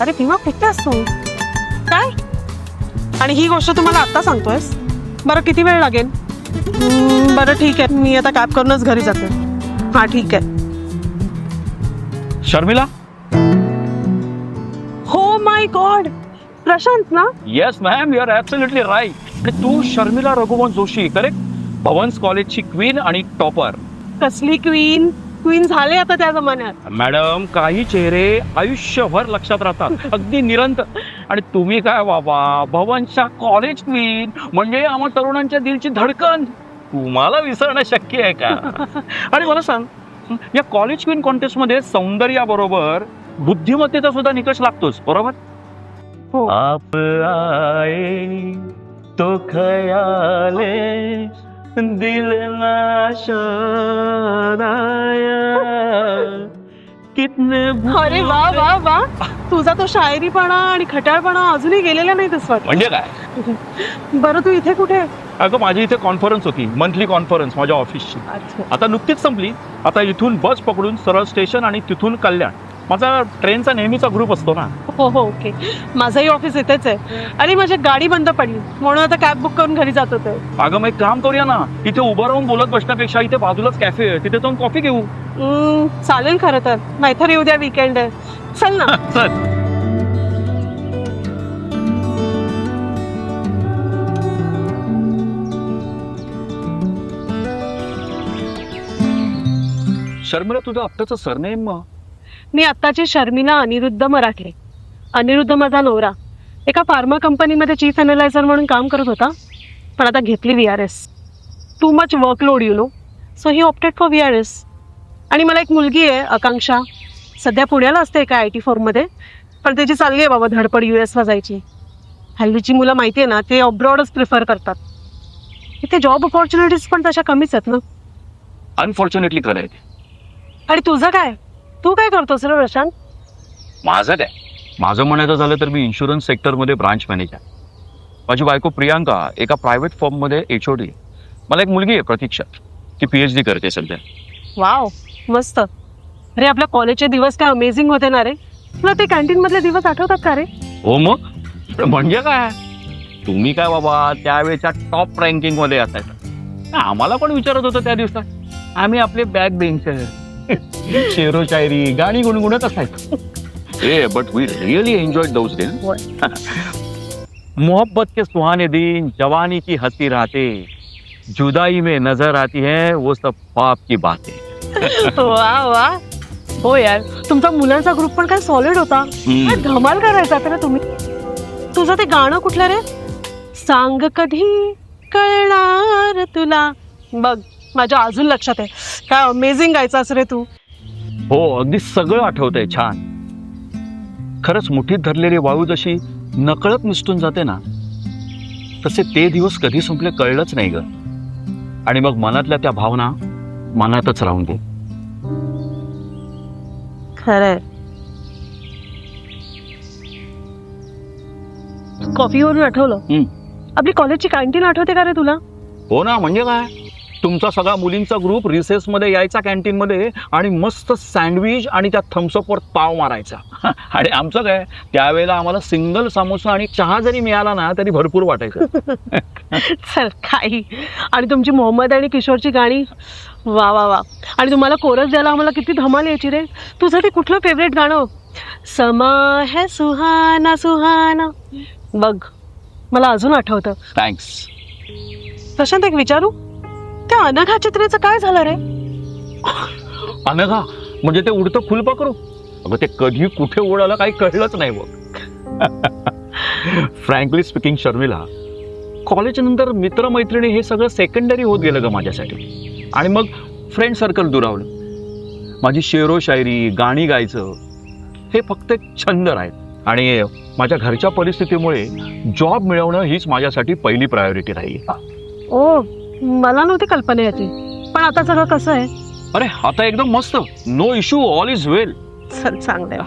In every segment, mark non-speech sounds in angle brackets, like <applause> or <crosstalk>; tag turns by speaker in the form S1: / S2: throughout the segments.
S1: अरे भीमा कुठे असतो काय? आणि ही गोष्ट तुम्हाला आत्ता सांगतोयस. बरं किती वेळ लागेल? बरं ठीक आहे. मी आता कॅब करूनच घरी जाते. हां ठीक आहे.
S2: शर्मिला?
S1: हो माय गॉड प्रशांत ना?
S2: Yes ma'am you are absolutely right Tu Sharmila Raghuvansh Joshi correct Bhavans कॉलेजची क्वीन आणि टॉपर
S1: कसली क्वीन क्वीन झाले आता त्या जमान्यात.
S2: मॅडम काही चेहरे आयुष्यभर लक्षात राहतात. अगदी निरंतर आणि तुम्ही काय बाबा भवनच्या कॉलेज क्वीन म्हणजे आम्हा तरुणांच्या दिलची धडकन. तुम्हाला विसरणं शक्य आहे का? <laughs> आणि मला सांग या कॉलेज क्वीन कॉन्टेस्टमध्ये सौंदर्याबरोबर बुद्धिमत्तेचा सुद्धा निकष लागतोच बरोबर?
S1: हो.
S2: आप आए तो खयाले दिल कितने
S1: अरे वा वा वा. तुझा तो शायरीपणा आणि खटाळपणा अजूनही गेलेला नाही तस वाटत
S2: म्हणजे काय? <laughs>
S1: बरं तू इथे कुठे?
S2: अगं माझी इथे कॉन्फरन्स होती मंथली कॉन्फरन्स माझ्या ऑफिसची
S1: अच्छा.
S2: आता नुकतीच संपली. आता इथून बस पकडून सरळ स्टेशन आणि तिथून कल्याण. माझा ट्रेनचा नेहमीचा ग्रुप असतो ना.
S1: हो हो ओके माझंही ऑफिस इथेच आहे. आणि माझी गाडी बंद पडली. म्हणून आता कॅब बुक करून घरी जात होते.
S2: अगं मग एक काम करूया ना. इथे उभं राहून बोलत बसण्यापेक्षा इथे बाजूलाच कॅफे आहे. तिथे जाऊन कॉफी घेऊ.
S1: हम्म, चालेल खरं तर. नाहीतर येऊ द्या विकेंड आहे. चल ना. <laughs>
S2: चल. शर्मिला तुझं आत्ताचं सरनेम
S1: मी आत्ताची शर्मिला अनिरुद्ध मराठे. अनिरुद्ध माझा नवरा. एका फार्मा कंपनीमध्ये चीफ अनालायझर म्हणून काम करत होता. पण आता घेतली V R S too much workload you know so he opted for V R S आणि मला एक मुलगी आहे आकांक्षा. सध्या पुण्याला असते एका आय टी फॉर्ममध्ये पण त्याची चालली आहे बाबा धडपड यू एसला जायची. हल्लीची मुलं माहिती आहे ना ते अब्रॉडच प्रिफर करतात. इथे जॉब ऑपॉर्च्युनिटीज पण तशा कमीच आहेत ना.
S2: अनफॉर्च्युनेटली खरं आहे ते.
S1: आणि तुझं काय? तू काय करतोस रे प्रशांत?
S2: माझं काय? माझं म्हणायचं झालं तर मी इन्शुरन्स सेक्टरमध्ये ब्रांच मॅनेजर माझी बायको प्रियांका एका प्रायव्हेट फर्ममध्ये एच ओ डी मला एक मुलगी आहे प्रतीक्षा. ती पी एच डी करते सध्या.
S1: वाव मस्त. अरे आपल्या कॉलेजचे दिवस काय अमेझिंग होते ना रे? तुला ते कॅन्टीन मधले दिवस आठवतात का रे?
S2: हो मग? म्हणजे काय? तुम्ही काय बाबा त्यावेळेच्या टॉप रँकिंगमध्ये असायचं. आम्हाला पण विचारत होतं त्या दिवसात. आम्ही आपले बॅग बेंचर शेरो शायरी गाणी गुणगुणत असायचो. But we really enjoy those days मोहब्बत के सुहाने दिन जवानी की हंसी राते जुदाई में नजर आती है वो सब पाप की बातें। <laughs>
S1: वा वा हो यार तुमचा मुलांचा ग्रुप पण काय सॉलिड होता. काय धमाल करायचा रे तुम्ही? तुझं ते गाणं कुठलं रे? सांग कधी कळणार तुला? बघ माझ्या अजून लक्षात आहे. काय अमेझिंग गायचास रे तू.
S2: हो अगदी सगळं आठवतंय छान. खरंच मुठीत धरलेली वाळू जशी नकळत निसटून जाते ना तसे ते दिवस कधी संपले कळलंच नाही ग. आणि मग मनातल्या त्या भावना मनातच राहून दे.
S1: खरंय. कॉफीवरून आठवलं. आपली कॉलेजची कॅन्टीन आठवते का रे तुला?
S2: हो ना म्हणजे काय? तुमचा सगळा मुलींचा ग्रुप रिसेसमध्ये यायचा कॅन्टीनमध्ये आणि मस्त सँडविच आणि त्या थम्सअपवर पाव मारायचा. <laughs> आणि आमचं काय त्यावेळेला आम्हाला सिंगल समोसा आणि चहा जरी मिळाला ना तरी भरपूर वाटायचं. <laughs>
S1: चल काही. आणि तुमची मोहम्मद आणि किशोरची गाणी? वा वा वा. आणि तुम्हाला कोरस द्यायला आम्हाला किती धमाल यायची रे. तुझं ते कुठलं फेवरेट गाणं? समा है सुहाना सुहाना. बघ मला अजून आठवतं.
S2: थँक्स
S1: प्रशांत एक विचारू? त्या अनघा चित्रेचं काय झालं रे?
S2: अनघा म्हणजे ते उडतं फुलपाखरू अगं ते कधी कुठे उडालं काही कळलंच नाही बघ. <laughs> फ्रँकली स्पीकिंग शर्मिला कॉलेज नंतर मित्रमैत्रिणी हे सगळं सेकंडरी होत गेलं ग माझ्यासाठी. आणि मग फ्रेंड सर्कल दुरावलं. माझी शेरो शायरी गाणी गायचं हे फक्त एक छंद आहेत आणि माझ्या घरच्या परिस्थितीमुळे जॉब मिळवणं हीच माझ्यासाठी पहिली प्रायोरिटी राहिली.
S1: ओ मला नव्हती कल्पना याची. पण आता सगळं कसं आहे?
S2: अरे आता एकदम मस्त. No issue all is well
S1: चल चांगलं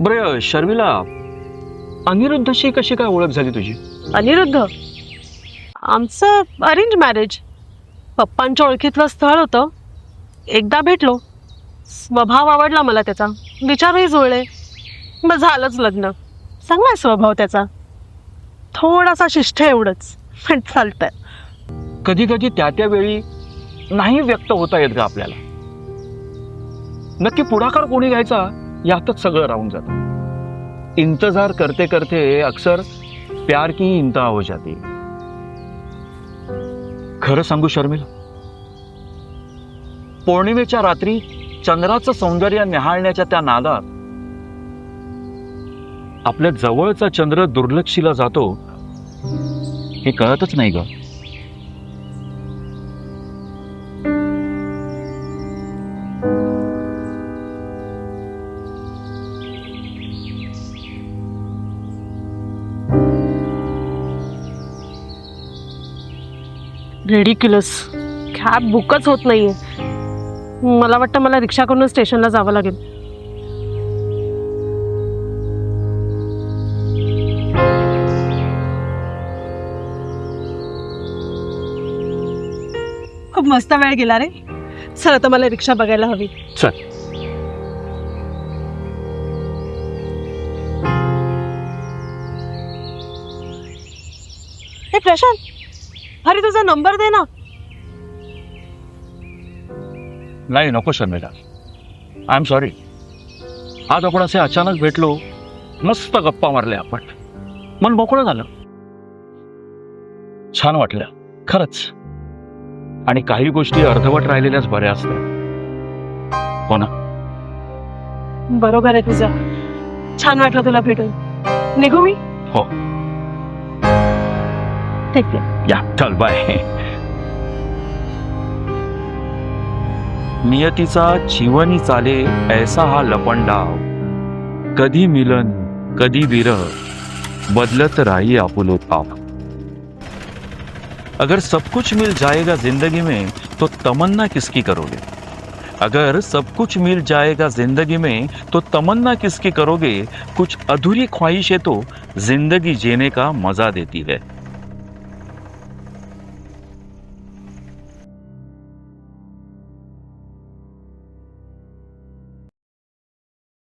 S2: बरं शर्मिला अनिरुद्धशी कशी काय ओळख झाली तुझी?
S1: अनिरुद्ध? आमचं अरेंज मॅरेज पप्पांच्या ओळखीतलं स्थळ होतं. एकदा भेटलो. स्वभाव आवडला मला त्याचा. विचारही जुळले. मग झालंच लग्न. चांगला आहे स्वभाव त्याचा. थोडासा शिष्ट आहे एवढंच. पण चालतंय.
S2: कधी कधी त्या त्या वेळी नाही व्यक्त होता येत का आपल्याला. नक्की पुढाकार कोणी घ्यायचा यातच सगळं राहून जात. इंतजार करते करते अक्सर प्यार की इंता हो जाती. खरं सांगू शर्मिला पौर्णिमेच्या रात्री चंद्राचं सौंदर्य निहाळण्याच्या त्या नादात आपल्या जवळचा चंद्र दुर्लक्षीला जातो हे कळतच नाही ग.
S1: रेडिक्युलस कॅब बुकच होत नाहीये. मला वाटतं मला रिक्षा करून स्टेशनला जावं लागेल. खूप मस्त वेळ गेला रे. चल आता मला रिक्षा बघायला हवी.
S2: चल.
S1: हे प्रशांत अरे तुझा नंबर दे ना.
S2: नाही नको शर्मिला. आय एम सॉरी आज आपण असे अचानक भेटलो मस्त गप्पा मारल्या आपण. मन मोकळं झालं. छान वाटलं खरंच. आणि काही गोष्टी अर्धवट राहिलेल्याच बऱ्या असतात. हो ना?
S1: बरोबर आहे तुझं. छान वाटलं तुला भेटून. निघू मी?
S2: हो.
S1: ठीक आहे
S2: या नियतीचा जीवनी चाले ऐसा हा लपंडाव। कधी मिलन, कधी विरह, बदलत राही आपुलो ताप। अगर सब कुछ मिल जाएगा ज़िंदगी में तो तमन्ना किसकी करोगे? अगर सब कुछ मिल जाएगा ज़िंदगी में तो तमन्ना किसकी करोगे? कुछ अधूरी ख्वाहिशें तो ज़िंदगी जीने का मज़ा देती है।